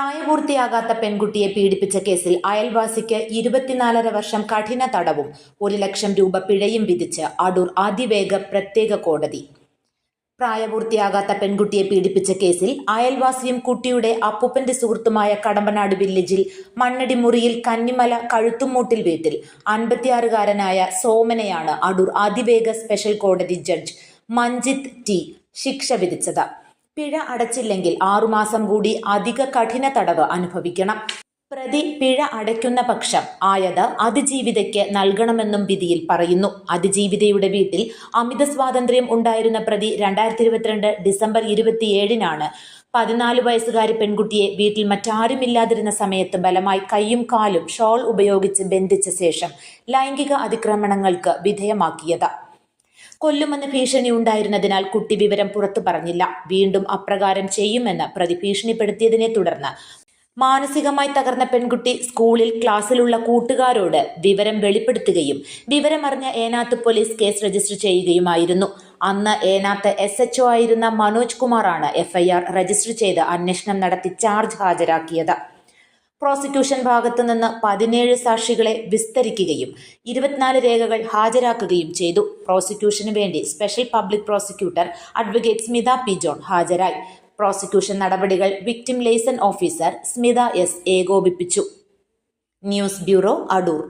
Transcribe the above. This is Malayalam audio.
പ്രായപൂർത്തിയാകാത്ത പെൺകുട്ടിയെ പീഡിപ്പിച്ച കേസിൽ അയൽവാസിക്ക് ഇരുപത്തിനാലര വർഷം കഠിന തടവും ഒരു ലക്ഷം രൂപ പിഴയും വിധിച്ച് അടൂർ അതിവേഗ പ്രത്യേക കോടതി. പ്രായപൂർത്തിയാകാത്ത പെൺകുട്ടിയെ പീഡിപ്പിച്ച കേസിൽ അയൽവാസിയും കുട്ടിയുടെ അപ്പൂപ്പന്റെ സുഹൃത്തുമായ കടമ്പനാട് വില്ലേജിൽ മണ്ണടി മുറിയിൽ കന്നിമല കഴുത്തുമൂട്ടിൽ വീട്ടിൽ അൻപത്തിയാറുകാരനായ സോമനെയാണ് അടൂർ അതിവേഗ സ്പെഷ്യൽ കോടതി ജഡ്ജ് മഞ്ജിത്ത് ടി ശിക്ഷ വിധിച്ചത്. പിഴ അടച്ചില്ലെങ്കിൽ ആറുമാസം കൂടി അധിക കഠിന തടവ് അനുഭവിക്കണം. പ്രതി പിഴ അടയ്ക്കുന്ന പക്ഷം ആയത് അതിജീവിതയ്ക്ക് നൽകണമെന്നും വിധിയിൽ പറയുന്നു. അതിജീവിതയുടെ വീട്ടിൽ അമിത സ്വാതന്ത്ര്യം ഉണ്ടായിരുന്ന പ്രതി രണ്ടായിരത്തി ഇരുപത്തിരണ്ട് ഡിസംബർ ഇരുപത്തിയേഴിനാണ് പതിനാല് വയസ്സുകാരി പെൺകുട്ടിയെ വീട്ടിൽ മറ്റാരുമില്ലാതിരുന്ന സമയത്ത് ബലമായി കൈയും കാലും ഷോൾ ഉപയോഗിച്ച് ബന്ധിച്ച ശേഷം ലൈംഗിക അതിക്രമണങ്ങൾക്ക് വിധേയമാക്കിയത്. കൊല്ലുമെന്ന് ഭീഷണി ഉണ്ടായിരുന്നതിനാൽ കുട്ടി വിവരം പുറത്തു പറഞ്ഞില്ല. വീണ്ടും അപ്രകാരം ചെയ്യുമെന്ന് പ്രതി ഭീഷണിപ്പെടുത്തിയതിനെ തുടർന്ന് മാനസികമായി തകർന്ന പെൺകുട്ടി സ്കൂളിൽ ക്ലാസ്സിലുള്ള കൂട്ടുകാരോട് വിവരം വെളിപ്പെടുത്തുകയും വിവരമറിഞ്ഞ ഏനാത്ത് പോലീസ് കേസ് രജിസ്റ്റർ ചെയ്യുകയുമായിരുന്നു. അന്ന് ഏനാത്ത് എസ് എച്ച് ആയിരുന്ന മനോജ് കുമാറാണ് എഫ്ഐആർ രജിസ്റ്റർ ചെയ്ത് അന്വേഷണം നടത്തി ചാർജ് ഹാജരാക്കിയത്. പ്രോസിക്യൂഷൻ ഭാഗത്തു നിന്ന് പതിനേഴ് സാക്ഷികളെ വിസ്തരിക്കുകയും ഇരുപത്തിനാല് രേഖകൾ ഹാജരാക്കുകയും ചെയ്തു. പ്രോസിക്യൂഷന് വേണ്ടി special public prosecutor advocate Smitha P. John ഹാജരായി. പ്രോസിക്യൂഷൻ നടപടികൾ victim liaison officer Smitha S. ഏകോപിപ്പിച്ചു. News bureau Adoor.